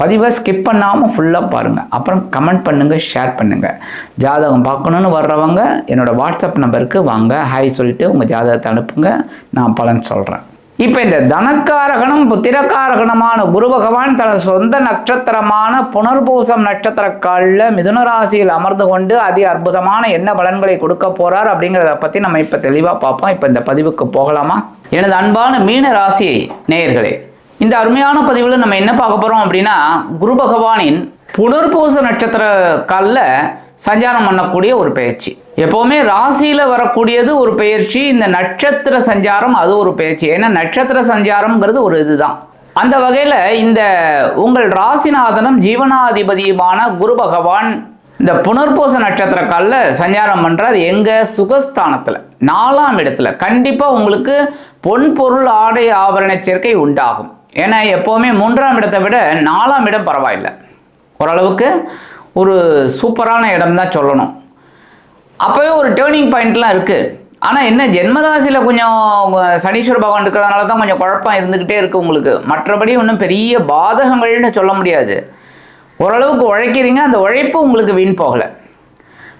பதிவை ஸ்கிப் பண்ணாமல் ஃபுல்லாக பாருங்கள் அப்புறம் கமெண்ட் பண்ணுங்கள் ஷேர் பண்ணுங்கள் ஜாதகம் பார்க்கணுன்னு வர்றவங்க என்னோட வாட்ஸ்அப் நம்பருக்கு வாங்க. ஹாய் சொல்லிட்டு உங்கள் ஜாதகத்தை அனுப்புங்க. நான் பலன் சொல்கிறேன் இப்போ இந்த தனக்காரகனும் புத்திரக்காரகணமான குரு பகவான் தனது சொந்த நட்சத்திரமான புனர்பூசம் நட்சத்திர காலில் மிதுன ராசியில் அமர்ந்து கொண்டு அதி அற்புதமான என்ன பலன்களை கொடுக்க போகிறார் அப்படிங்கிறத பற்றி நம்ம இப்போ தெளிவாக பார்ப்போம். இப்போ இந்த பதிவுக்கு போகலாமா? எனது அன்பான மீன ராசி நேயர்களே இந்த அருமையான பதிவில் நம்ம என்ன பார்க்க போகிறோம் அப்படின்னா குரு பகவானின் புனர்பூச நட்சத்திர காலில் சஞ்சாரம் பண்ணக்கூடிய ஒரு பயிற்சி எப்போவுமே ராசியில் வரக்கூடியது ஒரு பயிற்சி இந்த நட்சத்திர சஞ்சாரம் அது ஒரு பயிற்சி ஏன்னா நட்சத்திர சஞ்சாரம்ங்கிறது ஒரு இதுதான். அந்த வகையில் இந்த உங்கள் ராசிநாதனும் ஜீவனாதிபதியுமான குரு பகவான் இந்த புனர்பூச நட்சத்திர காலில் சஞ்சாரம் பண்ணுறார் எங்கள் சுகஸ்தானத்தில். நாலாம் இடத்துல. கண்டிப்பாக உங்களுக்கு பொன் பொருள் ஆடை ஆபரண சேர்க்கை உண்டாகும். ஏன்னா எப்போவுமே மூன்றாம் இடத்தை விட நாலாம் இடம் பரவாயில்லை. ஓரளவுக்கு ஒரு சூப்பரான இடம் தான் சொல்லணும். அப்போவே ஒரு டேர்னிங் பாயிண்ட்லாம் இருக்குது ஆனால் என்ன ஜென்மராசியில் கொஞ்சம் சனீஸ்வர பகவான் இருக்கிறதுனால தான் கொஞ்சம் குழப்பம் இருந்துக்கிட்டே இருக்குது உங்களுக்கு. மற்றபடி ஒன்றும் பெரிய பாதகங்கள்னு சொல்ல முடியாது. ஓரளவுக்கு உழைக்கிறீங்க அந்த உழைப்பு உங்களுக்கு வீண் போகலை.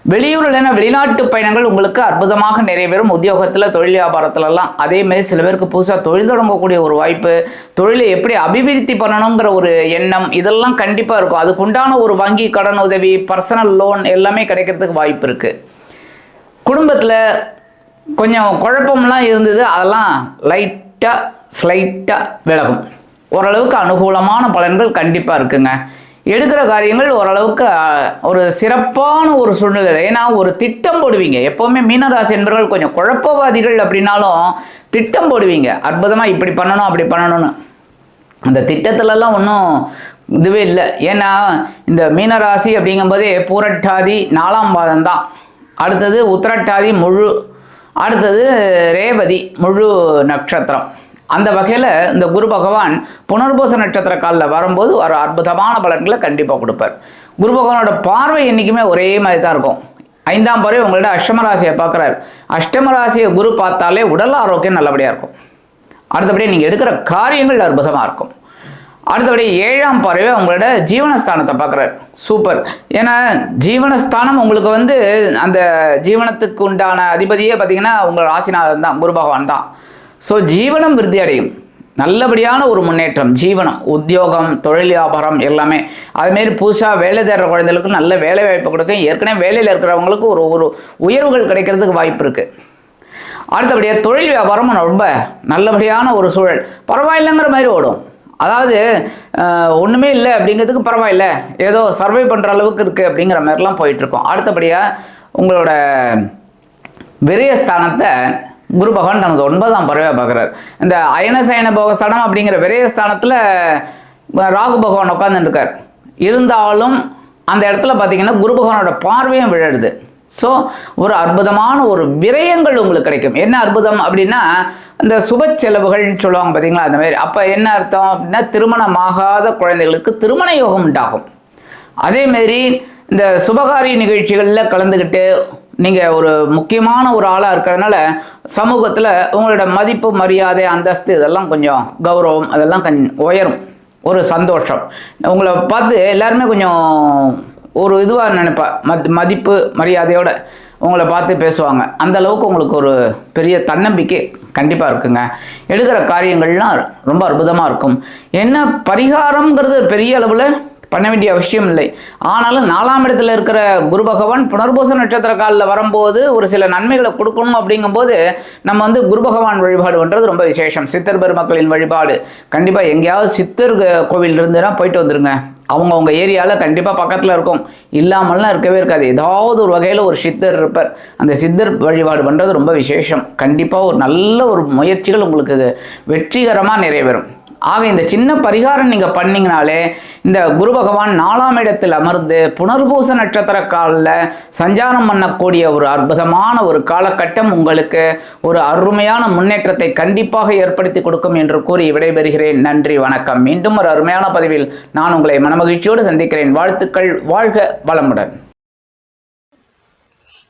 வெளியூர் வெளிநாட்டு பயணங்கள் உங்களுக்கு அற்புதமாக நிறைவேறும். உத்தியோகத்தில் தொழில் வியாபாரத்துலலாம் அதே மாதிரி சில பேருக்கு புதுசாக தொழில் தொடங்கக்கூடிய ஒரு வாய்ப்பு தொழிலை எப்படி அபிவிருத்தி பண்ணணுங்கிற ஒரு எண்ணம் இதெல்லாம் கண்டிப்பாக இருக்கும். அதுக்குண்டான ஒரு வங்கி கடன் உதவி பர்சனல் லோன் எல்லாமே கிடைக்கிறதுக்கு வாய்ப்பு இருக்குது குடும்பத்தில் கொஞ்சம் குழப்பம்லாம் இருந்தது. அதெல்லாம் லைட்டாக ஸ்லைட்டாக விலகும். ஓரளவுக்கு அனுகூலமான பலன்கள் கண்டிப்பாக இருக்குங்க. எடுக்கிற காரியங்கள் ஓரளவுக்கு ஒரு சிறப்பான ஒரு சூழ்நிலை. ஏன்னா ஒரு திட்டம் போடுவீங்க. எப்போவுமே மீனராசி என்பவர்கள் கொஞ்சம் குழப்பவாதிகள் அப்படின்னாலும் திட்டம் போடுவீங்க. அற்புதமாக இப்படி பண்ணணும் அப்படி பண்ணணும்னு. அந்த திட்டத்திலலாம் ஒன்றும் இதுவே இல்லை. ஏன்னா இந்த மீனராசி அப்படிங்கும்போதே பூரட்டாதி நாலாம் பாதம் தான். அடுத்தது உத்திரட்டாதி முழு அடுத்தது ரேவதி முழு நட்சத்திரம். அந்த வகையில் இந்த குரு பகவான் புனர்பூச நட்சத்திர காலில் வரும்போது ஒரு அற்புதமான பலன்களை கண்டிப்பாக கொடுப்பார். குரு பகவானோட பார்வை என்றைக்குமே ஒரே மாதிரி தான் இருக்கும். ஐந்தாம் பறவை உங்களோட அஷ்டமராசியை பார்க்குறாரு. அஷ்டமராசியை குரு பார்த்தாலே உடல் ஆரோக்கியம் நல்லபடியாக இருக்கும். அடுத்தபடி நீங்கள் எடுக்கிற காரியங்கள் அற்புதமாக இருக்கும். அடுத்தபடி ஏழாம் பறவை உங்களோட ஜீவனஸ்தானத்தை பார்க்குறாரு. சூப்பர். ஏன்னா ஜீவனஸ்தானம் உங்களுக்கு வந்து அந்த ஜீவனத்துக்கு உண்டான அதிபதியே பார்த்தீங்கன்னா உங்கள் ராசிநாதன் தான் குரு பகவான் தான். ஸோ ஜீவனம் விருத்தி அடையும். நல்லபடியான ஒரு முன்னேற்றம் ஜீவனம் உத்தியோகம் தொழில் வியாபாரம் எல்லாமே. அதுமாரி புதுசாக வேலை தேடுற குழந்தைகளுக்கு நல்ல வேலை வாய்ப்பு கொடுக்கும். ஏற்கனவே வேலையில் இருக்கிறவங்களுக்கு ஒரு ஒரு உயர்வுகள் கிடைக்கிறதுக்கு வாய்ப்பு இருக்குது அடுத்தபடியாக தொழில் வியாபாரமும் ரொம்ப நல்லபடியான ஒரு சூழல். பரவாயில்லைங்கிற மாதிரி ஓடும். அதாவது ஒன்றுமே இல்லை அப்படிங்கிறதுக்கு பரவாயில்ல. ஏதோ சர்வை பண்ணுற அளவுக்கு இருக்குது அப்படிங்கிற மாதிரிலாம் போயிட்டுருக்கோம் அடுத்தபடியாக உங்களோட விரயஸ்தானத்தை குரு பகவான் தனது ஒன்பதாம் பறவையாக பார்க்குறாரு. இந்த அயனசயன போகஸ்தானம் அப்படிங்கிற விரயஸ்தானத்தில் ராகு பகவான் உட்காந்துருக்கார் இருந்தாலும் அந்த இடத்துல பார்த்தீங்கன்னா குரு பகவானோட பார்வையும் விழடுது ஸோ ஒரு அற்புதமான ஒரு விரயங்கள் உங்களுக்கு கிடைக்கும். என்ன அற்புதம் அப்படின்னா இந்த சுப செலவுகள்னு சொல்லுவாங்க பார்த்தீங்களா அந்த மாதிரி. அப்போ என்ன அர்த்தம் அப்படின்னா திருமணமாகாத குழந்தைகளுக்கு திருமண யோகம் உண்டாகும். அதேமாரி இந்த சுபகாரிய நிகழ்ச்சிகளில் கலந்துக்கிட்டு நீங்கள் ஒரு முக்கியமான ஒரு ஆளாக இருக்கிறதுனால சமூகத்தில் உங்களோட மதிப்பு மரியாதை அந்தஸ்து இதெல்லாம் கொஞ்சம் கௌரவம் அதெல்லாம் கொஞ்சம் உயரும். ஒரு சந்தோஷம். உங்களை பார்த்து எல்லாருமே கொஞ்சம் ஒரு இதுவாக நினைப்பா. மத் மதிப்பு மரியாதையோட உங்களை பார்த்து பேசுவாங்க. அந்த அளவுக்கு உங்களுக்கு ஒரு பெரிய தன்னம்பிக்கை கண்டிப்பாக இருக்குங்க. எடுக்கிற காரியங்கள்லாம் ரொம்ப அற்புதமாக இருக்கும். என்ன பரிகாரம்ங்கிறது பெரிய அளவில் பண்ண வேண்டிய அவசியம் இல்லை. ஆனாலும் நாலாம் இடத்துல இருக்கிற குரு பகவான் புனர்பூச நட்சத்திர காலில் வரும்போது ஒரு சில நன்மைகளை கொடுக்கணும் அப்படிங்கும்போது நம்ம வந்து குரு பகவான் வழிபாடு பண்ணுறது ரொம்ப விசேஷம். சித்தர் பெருமக்களின் வழிபாடு. கண்டிப்பாக எங்கேயாவது சித்தர் கோவில் இருந்துன்னா போயிட்டு வந்துருங்க. அவங்கவுங்க ஏரியாவில் கண்டிப்பாக பக்கத்தில் இருக்கும். இல்லாமல்லாம் இருக்கவே இருக்காது. ஏதாவது ஒரு வகையில் ஒரு சித்தர் இருப்பார். அந்த சித்தர் வழிபாடு பண்ணுறது ரொம்ப விசேஷம். கண்டிப்பாக ஒரு நல்ல ஒரு முயற்சிகள் உங்களுக்கு வெற்றிகரமாக நிறைவேறும். ஆக இந்த சின்ன பரிகாரம் நீங்கள் பண்ணிங்கனாலே இந்த குரு பகவான் நாலாம் இடத்தில் அமர்ந்து புனர்பூச நட்சத்திர காலில் சஞ்சாரம் பண்ணக்கூடிய ஒரு அற்புதமான ஒரு காலகட்டம் உங்களுக்கு ஒரு அருமையான முன்னேற்றத்தை கண்டிப்பாக ஏற்படுத்தி கொடுக்கும் என்று கூறி விடைபெறுகிறேன். நன்றி வணக்கம். மீண்டும் ஒரு அருமையான பதிவில் நான் உங்களை மனமகிழ்ச்சியோடு சந்திக்கிறேன். வாழ்த்துக்கள் வாழ்க வளமுடன்.